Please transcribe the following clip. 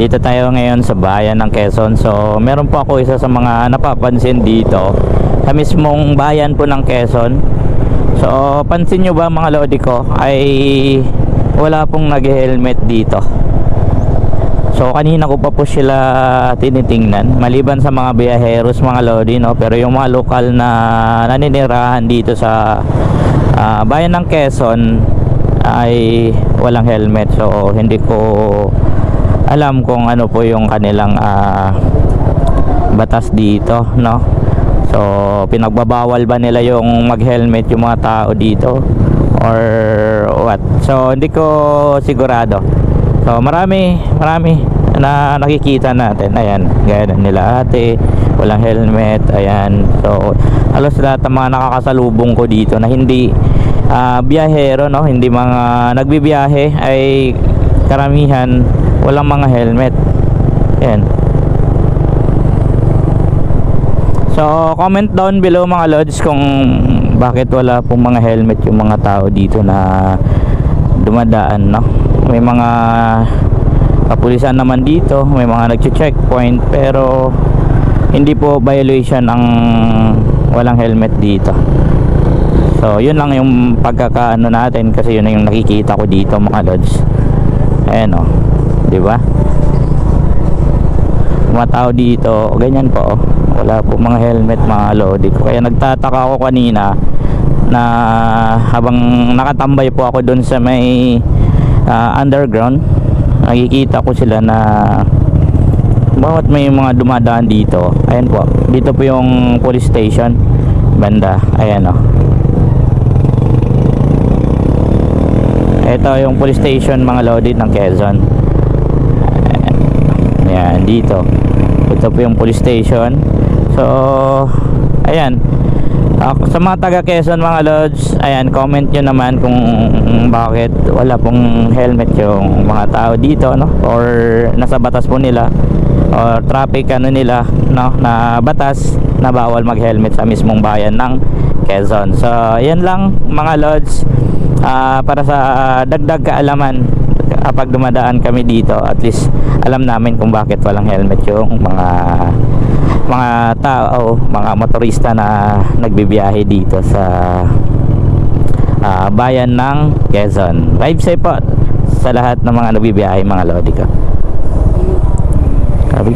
Dito tayo ngayon sa bayan ng Quezon. So, meron po ako isa sa mga napapansin dito sa mismong bayan po ng Quezon. So, pansin nyo ba mga lodi ko ay wala pong nag-helmet dito. So, kanina ko pa po sila tinitingnan maliban sa mga biyaheros mga lodi no, pero yung mga lokal na naninirahan dito sa ah, bayan ng Quezon ay walang helmet. So, hindi ko alam kung ano po yung kanilang ah, batas dito, no? So, pinagbabawal ba nila yung mag-helmet yung mga tao dito or what? So, hindi ko sigurado. So, marami, marami na nakikita natin. Ayan, gaya nila ate, walang helmet, ayan. So, halos lahat ng mga nakakasalubong ko dito na hindi ah, biyahero, no? Hindi mga nagbibiyahe ay karamihan walang mga helmet. Ayan. So, comment down below mga lods kung bakit wala pong mga helmet yung mga tao dito na dumadaan, no? May mga kapulisan naman dito, may mga nagche-checkpoint pero hindi po violation ang walang helmet dito. So, yun lang yung pagkakaano natin kasi yun yung nakikita ko dito mga lods. Ayan oh. 'Di ba? Mga dito, ganyan po oh. Wala po mga helmet mga lodi ko. Kaya nagtataka ako kanina na habang nakatambay po ako doon sa may ah, underground, nakikita ko sila na bawat may mga dumadaan dito. Ayan po. Dito po yung police station. Banda. Ayan oh. Ito yung police station mga lodi ng Quezon. Dito. Ito po yung police station. So, ayan. Ah, sa mga taga Quezon mga lods, ayan, comment nyo naman kung bakit wala pong helmet yung mga tao dito, no? Or nasa batas po nila or traffic ano nila, no? Na batas na bawal mag-helmet sa mismong bayan ng Quezon. So, ayan lang mga lods ah, para sa dagdag kaalaman kapag dumadaan kami dito at least alam namin kung bakit walang helmet yung mga mga tao, mga motorista na nagbibiyahe dito sa ah, bayan ng Quezon. Drive safe po sa lahat ng mga nagbibiyahe mga lodi ko. Sabi.